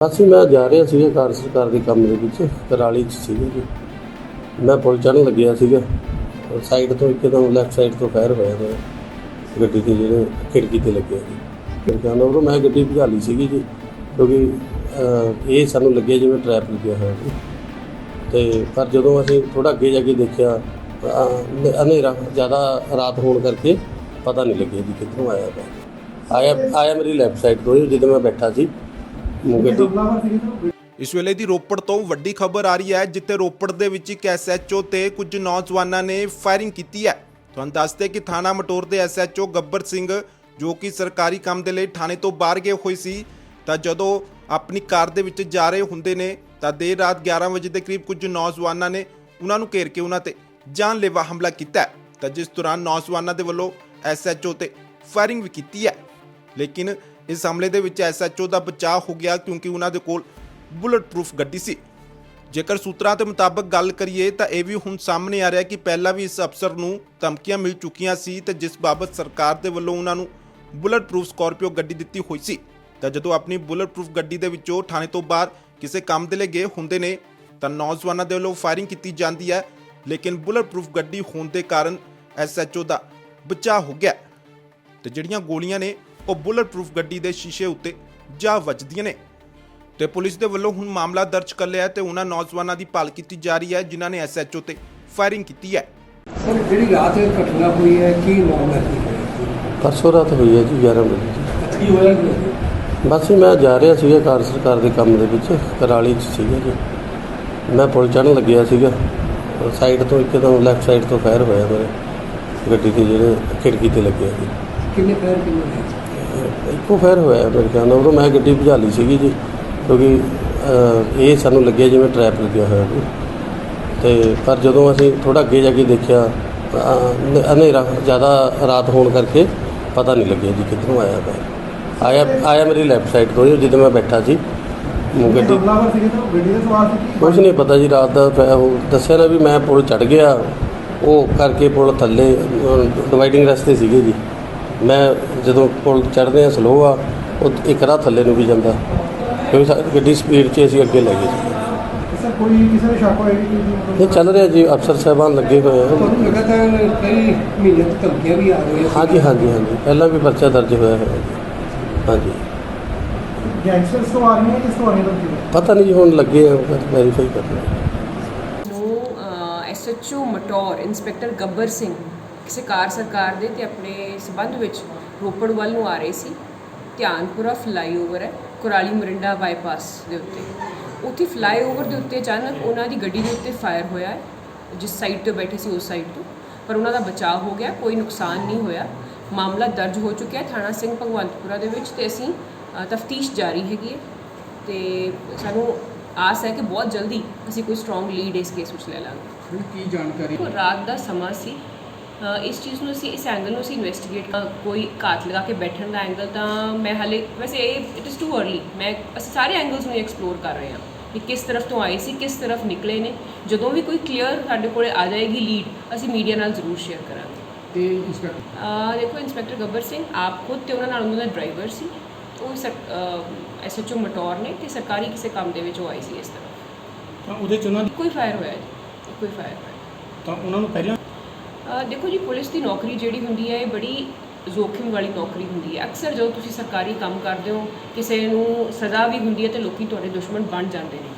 ਅਸੀਂ ਮੈਂ ਜਾ ਰਿਹਾ ਸੀਗਾ ਕਾਰ ਸਰਕਾਰ ਦੇ ਕੰਮ ਦੇ ਵਿੱਚ ਕਰਾਲੀ 'ਚ ਸੀਗਾ ਜੀ। ਮੈਂ ਪੁਲ ਚੜ੍ਹਨ ਲੱਗਿਆ ਸੀਗਾ ਸਾਈਡ ਤੋਂ ਇੱਕਦਮ ਲੈਫਟ ਸਾਈਡ ਤੋਂ ਫਾਇਰ ਹੋਇਆ ਮੇਰਾ ਗੱਡੀ ਦੇ ਜਿਹੜੇ ਖਿੜਕੀ ਤੇ ਲੱਗਿਆ ਜੀ। ਖਿੜਕਾਂ ਦਾ ਉਦੋਂ ਮੈਂ ਗੱਡੀ ਭਜਾ ਲਈ ਸੀਗੀ ਜੀ, ਕਿਉਂਕਿ ਇਹ ਸਾਨੂੰ ਲੱਗਿਆ ਜਿਵੇਂ ਟ੍ਰੈਪ ਲੱਗਿਆ ਹੋਇਆ ਜੀ। ਤੇ ਪਰ ਜਦੋਂ ਅਸੀਂ ਥੋੜਾ ਅੱਗੇ ਜਾ ਕੇ ਦੇਖਿਆ ਹਨੇਰਾ ਜ਼ਿਆਦਾ ਰਾਤ ਹੋਣ ਕਰਕੇ ਪਤਾ ਨਹੀਂ ਲੱਗਿਆ ਜੀ ਕਿੱਥੋਂ ਆਇਆ ਵਾ ਆਇਆ ਆਇਆ ਮੇਰੀ ਲੈਫਟ ਸਾਈਡ ਤੋਂ ਹੀ, ਜਦੋਂ ਮੈਂ ਬੈਠਾ ਸੀ। ਗੱਡੀ ਇਸ ਵੇਲੇ ਦੀ ਰੋਪੜ ਤੋਂ ਵੱਡੀ ਖਬਰ ਆ ਰਹੀ ਹੈ, ਜਿੱਥੇ ਰੋਪੜ ਦੇ ਵਿੱਚ ਇੱਕ ਐਸਐਚਓ ਤੇ ਕੁਝ ਨੌਜਵਾਨਾਂ ਨੇ ਫਾਇਰਿੰਗ ਕੀਤੀ ਹੈ। ਤੁਹਾਨੂੰ ਦੱਸਦੇ ਕਿ ਥਾਣਾ ਮਟੋਰ ਦੇ ਐਸਐਚਓ ਗੱਬਰ ਸਿੰਘ, ਜੋ ਕਿ ਸਰਕਾਰੀ ਕੰਮ ਦੇ ਲਈ ਥਾਣੇ ਤੋਂ ਬਾਹਰ ਗਏ ਹੋਏ ਸੀ, ਤਾਂ ਜਦੋਂ ਆਪਣੀ ਕਾਰ ਦੇ ਵਿੱਚ ਜਾ ਰਹੇ ਹੁੰਦੇ ਨੇ, ਤਾਂ ਦੇਰ ਰਾਤ 11 ਵਜੇ ਦੇ ਕਰੀਬ ਕੁਝ ਨੌਜਵਾਨਾਂ ਨੇ ਉਹਨਾਂ ਨੂੰ ਘੇਰ ਕੇ ਉਹਨਾਂ ਤੇ ਜਾਨਲੇਵਾ ਹਮਲਾ ਕੀਤਾ ਤਾਂ ਜਿਸ ਦੌਰਾਨ ਨੌਜਵਾਨਾਂ ਦੇ ਵੱਲੋਂ ਐਸਐਚਓ ਤੇ ਫਾਇਰਿੰਗ ਵੀ ਕੀਤੀ ਹੈ। ਲੇਕਿਨ ਇਸ ਹਮਲੇ ਦੇ ਵਿੱਚ ਐਸਐਚਓ ਦਾ ਬਚਾਅ ਹੋ ਗਿਆ ਕਿਉਂਕਿ ਉਹਨਾਂ ਦੇ ਕੋਲ ਬੁਲਟ ਪ੍ਰੂਫ ਗੱਡੀ ਸੀ। ਜੇਕਰ ਸੂਤਰਾਂ ਦੇ ਮੁਤਾਬਕ ਗੱਲ ਕਰੀਏ ਤਾਂ ਇਹ ਵੀ ਹੁਣ ਸਾਹਮਣੇ ਆ ਰਿਹਾ ਕਿ ਪਹਿਲਾਂ ਵੀ ਇਸ ਅਫਸਰ ਨੂੰ ਧਮਕੀਆਂ ਮਿਲ ਚੁੱਕੀਆਂ ਸੀ ਤੇ ਜਿਸ ਬਾਬਤ ਸਰਕਾਰ ਦੇ ਵੱਲੋਂ ਉਹਨਾਂ ਨੂੰ ਬੁਲਟ ਪ੍ਰੂਫ ਸਕਾਰਪੀਓ ਗੱਡੀ ਦਿੱਤੀ ਹੋਈ ਸੀ। ਤਾਂ ਜਦੋਂ ਆਪਣੀ ਬੁਲਟ ਪ੍ਰੂਫ ਗੱਡੀ ਦੇ ਵਿੱਚੋਂ ਥਾਣੇ ਤੋਂ ਬਾਹਰ ਕਿਸੇ ਕੰਮ ਦੇ ਲਈ ਗਏ ਹੁੰਦੇ ਨੇ, ਤਾਂ ਨੌਜਵਾਨਾਂ ਦੇ ਵੱਲੋਂ ਫਾਇਰਿੰਗ ਕੀਤੀ ਜਾਂਦੀ ਹੈ, ਲੇਕਿਨ ਬੁਲਟ ਪ੍ਰੂਫ ਗੱਡੀ ਹੋਣ ਦੇ ਕਾਰਨ ਐਸਐਚਓ ਦਾ ਬਚਾਅ ਹੋ ਗਿਆ। ਤੇ ਜਿਹੜੀਆਂ ਗੋਲੀਆਂ ਨੇ ਉਹ ਬੁਲਟ ਪ੍ਰੂਫ ਗੱਡੀ ਦੇ ਸ਼ੀਸ਼ੇ ਉੱਤੇ ਜਾ ਵੱਜਦੀਆਂ ਨੇ। ਤੇ ਪੁਲਿਸ ਦੇ ਵੱਲੋਂ ਹੁਣ ਮਾਮਲਾ ਦਰਜ ਕਰ ਲਿਆ ਤੇ ਉਹਨਾਂ ਨੌਜਵਾਨਾਂ ਦੀ ਭਾਲ ਕੀਤੀ ਜਾ ਰਹੀ ਹੈ ਜਿਨ੍ਹਾਂ ਨੇ ਐਸਐਚਓ ਤੇ ਫਾਇਰਿੰਗ ਕੀਤੀ ਹੈ। ਸਰ ਜਿਹੜੀ ਰਾਤ ਇਹ ਘਟਨਾ ਹੋਈ ਹੈ ਕੀ ਮਾਮਲਾ ਕੀ ਹੈ ਪਰਸੋਂ ਰਾਤ ਹੋਈ ਹੈ ਜੀ 11 ਵਜੇ। ਜੀ। ਕੀ ਹੋਇਆ ਕੀ ਹੈ? ਬਸ ਮੈਂ ਜਾ ਰਿਹਾ ਸੀਗਾ ਕਾਰ ਸਰਕਾਰ ਦੇ ਕੰਮ ਦੇ ਵਿੱਚ ਕਰਾਲੀ 'ਚ ਸੀਗਾ ਜੀ। ਮੈਂ ਪੁਲ ਚੜ੍ਹਨ ਲੱਗਿਆ ਸੀਗਾ। ਸਾਈਡ ਤੋਂ ਇੱਕਦਮ ਲੈਫਟ ਸਾਈਡ ਤੋਂ ਫਾਇਰ ਹੋਇਆ ਮੇਰੇ। ਗੱਡੀ ਦੇ ਜਿਹੜੇ ਖਿੜਕੀ ਤੇ ਲੱਗਿਆ ਜੀ। ਕਿੰਨੇ ਪੈਰ ਕਿੰਨੇ ਹੈ ਇੱਕੋ ਫਾਇਰ ਹੋਇਆ ਮੇਰੇ ਖਿਆਲ ਨਾਲ। ਉਦੋਂ ਮੈਂ ਗੱਡੀ ਭਜਾ ਲਈ ਸੀਗੀ ਜੀ ਕਿਉਂਕਿ ਅਹ, ਇਹ ਸਾਨੂੰ ਲੱਗਿਆ ਜਿਵੇਂ ਟ੍ਰੈਪ ਲੱਗਿਆ ਹੋਇਆ ਜੀ। ਤੇ ਪਰ ਜਦੋਂ ਅਸੀਂ ਥੋੜਾ ਅੱਗੇ ਜਾ ਕੇ ਦੇਖਿਆ ਅਹ, ਹਨੇਰਾ ਜ਼ਿਆਦਾ ਰਾਤ ਹੋਣ ਕਰਕੇ ਪਤਾ ਨਹੀਂ ਲੱਗਿਆ ਜੀ ਕਿੱਥੋਂ ਆਇਆ ਵਾ ਆਇਆ ਆਇਆ ਮੇਰੀ ਲੈਫਟ ਸਾਈਡ ਤੋਂ ਹੀ ਜਦੋਂ ਮੈਂ ਬੈਠਾ ਸੀ। ਗੱਡੀ ਹਮਲਾਵਰ ਸੀਗੇ ਤਾਂ ਗੱਡੀ ਦੇ ਸਵਾਰ ਸੀ ਕੁਛ ਨਹੀਂ ਪਤਾ ਜੀ ਰਾਤ ਦਾ ਪਿਆ ਉਹ ਦੱਸਿਆ ਨਾ ਵੀ ਮੈਂ ਪੁਲ ਚੜ ਗਿਆ। ਉਹ ਕਰਕੇ ਪੁਲ ਥੱਲੇ ਡਿਵਾਈਡਿੰਗ ਰਸਤੇ ਸੀਗੇ ਜੀ। ਮੈਂ ਜਦੋਂ ਪੁਲ ਚੜਦੇ ਆ ਸਲੋ ਆ ਉਹ ਇੱਕ ਰਾਹ ਥੱਲੇ ਨੂੰ ਵੀ ਜਾਂਦਾ। ਕਿਉਂਕਿ ਗੱਡੀ ਸਪੀਡ 'ਚ ਅਸੀਂ ਅੱਗੇ ਲੈ ਗਏ ਸੀ। ਸਰ ਕੋਈ ਕਿਸੇ ਨੂੰ ਸ਼ੱਕ ਹੋਇਆ ਕਿ ਕੀ ਮਤਲਬ ਇਹ ਚੱਲ ਰਿਹਾ ਜੀ ਅਫਸਰ ਸਾਹਿਬਾਨ ਲੱਗੇ ਹੋਏ ਆ। ਤੁਹਾਨੂੰ ਲਗਾਤਾਰ ਕਈ ਮਹੀਨੇ ਤੋਂ ਧਮਕੀਆਂ ਵੀ ਆ ਰਹੀਆਂ ਹਾਂਜੀ ਹਾਂਜੀ ਹਾਂਜੀ। ਪਹਿਲਾਂ ਵੀ ਪਰਚਾ ਦਰਜ ਹੋਇਆ ਹੈ। ਹਾਂਜੀ। ਗੈਂਗਸਟਰਸ ਤੋਂ ਆ ਰਹੀਆਂ ਕਿਸ ਤੋਂ ਆ ਰਹੀਆਂ ਲੋਕੀ ਪਤਾ ਨਹੀਂ ਜੀ ਹੁਣ ਲੱਗੇ ਆ ਵੈਰੀਫਾਈ ਕਰਨਾ। ਮਟੌਰ ਇੰਸਪੈਕਟਰ ਗੱਬਰ ਸਿੰਘ। ਕਿਸੇ ਕਾਰ ਸਰਕਾਰ ਦੇ ਤੇ ਆਪਣੇ ਸਬੰਧ ਵਿੱਚ ਰੋਪੜ ਵੱਲ ਨੂੰ ਆ ਰਹੇ ਸੀ। ਧਿਆਨਪੁਰਾ ਫਲਾਈਓਵਰ ਹੈ ਕੁਰਾਲੀ ਮਰਿੰਡਾ ਬਾਈਪਾਸ ਦੇ ਉੱਤੇ। ਉੱਥੇ ਫਲਾਈਓਵਰ ਦੇ ਉੱਤੇ ਅਚਾਨਕ ਉਹਨਾਂ ਦੀ ਗੱਡੀ ਦੇ ਉੱਤੇ ਫਾਇਰ ਹੋਇਆ ਹੈ ਜਿਸ ਸਾਈਡ ਤੇ ਬੈਠੇ ਸੀ ਉਸ ਸਾਈਡ ਤੋਂ। ਪਰ ਉਹਨਾਂ ਦਾ ਬਚਾਅ ਹੋ ਗਿਆ ਕੋਈ ਨੁਕਸਾਨ ਨਹੀਂ ਹੋਇਆ। ਮਾਮਲਾ ਦਰਜ ਹੋ ਚੁੱਕਿਆ ਹੈ ਥਾਣਾ ਸਿੰਘ ਭਗਵੰਤਪੁਰਾ ਦੇ ਵਿੱਚ ਤੇ ਅਸੀਂ ਤਫਤੀਸ਼ ਜਾਰੀ ਹੈਗੀ ਹੈ। ਤੇ ਸਾਨੂੰ ਆਸ ਹੈ ਕਿ ਬਹੁਤ ਜਲਦੀ ਅਸੀਂ ਕੋਈ ਸਟਰੋਂਗ ਲੀਡ ਇਸ ਕੇਸ ਵਿੱਚ ਲੈ ਲਾਂਗੇ। ਕੀ ਜਾਣਕਾਰੀ? ਰਾਤ ਦਾ ਸਮਾਂ ਸੀ। ਇਸ ਚੀਜ਼ ਨੂੰ ਅਸੀਂ ਇਸ ਐਂਗਲ ਨੂੰ ਅਸੀਂ ਇਨਵੈਸਟੀਗੇਟ ਕੋਈ ਘਾਤ ਲਗਾ ਕੇ ਬੈਠਣ ਦਾ ਐਂਗਲ ਤਾਂ ਮੈਂ ਹਾਲੇ ਵੈਸੇ ਇਹ ਇਟ ਇਜ਼ ਟੂ अर्ਲੀ ਮੈਂ ਅਸੀਂ ਸਾਰੇ ਐਂਗਲਸ ਨੂੰ ਐਕਸਪਲੋਰ ਕਰ ਰਹੇ ਹਾਂ ਕਿ ਕਿਸ ਤਰਫ ਤੋਂ ਆਏ ਸੀ ਕਿਸ ਤਰਫ ਨਿਕਲੇ ਨੇ। ਜਦੋਂ ਵੀ ਕੋਈ ਕਲੀਅਰ ਸਾਡੇ ਕੋਲੇ ਆ ਜਾਏਗੀ ਲੀਡ ਅਸੀਂ ਮੀਡੀਆ ਨਾਲ ਜ਼ਰੂਰ ਸ਼ੇਅਰ ਕਰਾਂਗੇ। ਤੇ ਇੰਸਪੈਕਟਰ ਦੇਖੋ ਇੰਸਪੈਕਟਰ ਗੱਬਰ ਸਿੰਘ ਆਪ ਖੁਦ ਤੇ ਉਹਨਾਂ ਨਾਲ ਉਹਨਾਂ ਦਾ ਡਰਾਈਵਰ ਸੀ। ਉਹ ਐਸਐਚਓ ਮਟੌਰ ਨੇ ਤੇ ਸਰਕਾਰੀ ਕਿਸੇ ਕੰਮ ਦੇ ਵਿੱਚ ਉਹ ਆਈ ਸੀ ਇਸ ਤਰ੍ਹਾਂ ਤਾਂ ਉਹਦੇ ਚ ਉਹਨਾਂ ਦੀ ਕੋਈ ਫਾਇਰ ਹੋਇਆ ਜੀ। ਕੋਈ ਫਾਇਰ ਹੋਇਆ। ਤਾਂ ਉਹਨਾਂ ਨੂੰ ਪਹਿਲਾਂ ਦੇਖੋ ਜੀ ਪੁਲਿਸ ਦੀ ਨੌਕਰੀ ਜਿਹੜੀ ਹੁੰਦੀ ਹੈ ਇਹ ਬੜੀ ਜ਼ੋਖਿਮ ਵਾਲੀ ਨੌਕਰੀ ਹੁੰਦੀ ਹੈ। ਅਕਸਰ ਜਦੋਂ ਤੁਸੀਂ ਸਰਕਾਰੀ ਕੰਮ ਕਰਦੇ ਹੋ ਕਿਸੇ ਨੂੰ ਸਜ਼ਾ ਵੀ ਹੁੰਦੀ ਹੈ ਤੇ ਲੋਕੀ ਤੁਹਾਡੇ ਦੁਸ਼ਮਣ ਬਣ ਜਾਂਦੇ ਨੇ।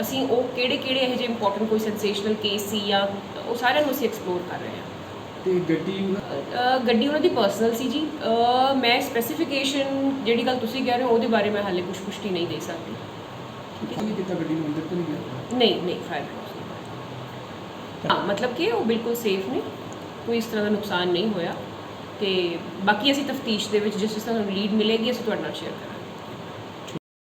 ਅਸੀਂ ਉਹ ਕਿਹੜੇ ਕਿਹੜੇ ਇਹੋ ਜਿਹੇ ਇੰਪੋਰਟੈਂਟ ਕੋਈ ਸੈਂਸੇਸ਼ਨਲ ਕੇਸ ਸੀ ਜਾਂ ਉਹ ਸਾਰਿਆਂ ਨੂੰ ਅਸੀਂ ਐਕਸਪਲੋਰ ਕਰ ਰਹੇ ਹਾਂ। ਤੇ ਗੱਡੀ ਗੱਡੀ ਉਹਨਾਂ ਦੀ ਪਰਸਨਲ ਸੀ ਜੀ। ਮੈਂ ਸਪੈਸੀਫਿਕੇਸ਼ਨ ਜਿਹੜੀ ਗੱਲ ਤੁਸੀਂ ਕਹਿ ਰਹੇ ਹੋ ਉਹਦੇ ਬਾਰੇ ਮੈਂ ਹਾਲੇ ਕੁਝ ਪੁਸ਼ਟੀ ਨਹੀਂ ਦੇ ਸਕਦੀ। ਕੀ ਕੀਤਾ ਗੱਡੀ ਨੂੰ ਅੰਦਰ ਤੋਂ ਨਹੀਂ ਗਿਆ ਨਹੀਂ ਨਹੀਂ ਫਾਇਰ ਹਾਂ ਮਤਲਬ ਕਿ ਉਹ ਬਿਲਕੁਲ ਸੇਫ ਨੇ। ਕੋਈ ਇਸ ਤਰ੍ਹਾਂ ਦਾ ਨੁਕਸਾਨ ਨਹੀਂ ਹੋਇਆ ਤੇ ਬਾਕੀ ਅਸੀਂ ਤਫਤੀਸ਼ ਦੇ ਵਿੱਚ ਜਿਸ ਜਿਸ ਤਰ੍ਹਾਂ ਲੀਡ ਮਿਲੇਗੀ ਅਸੀਂ ਤੁਹਾਡੇ ਨਾਲ ਸ਼ੇਅਰ ਕਰਾਂਗੇ।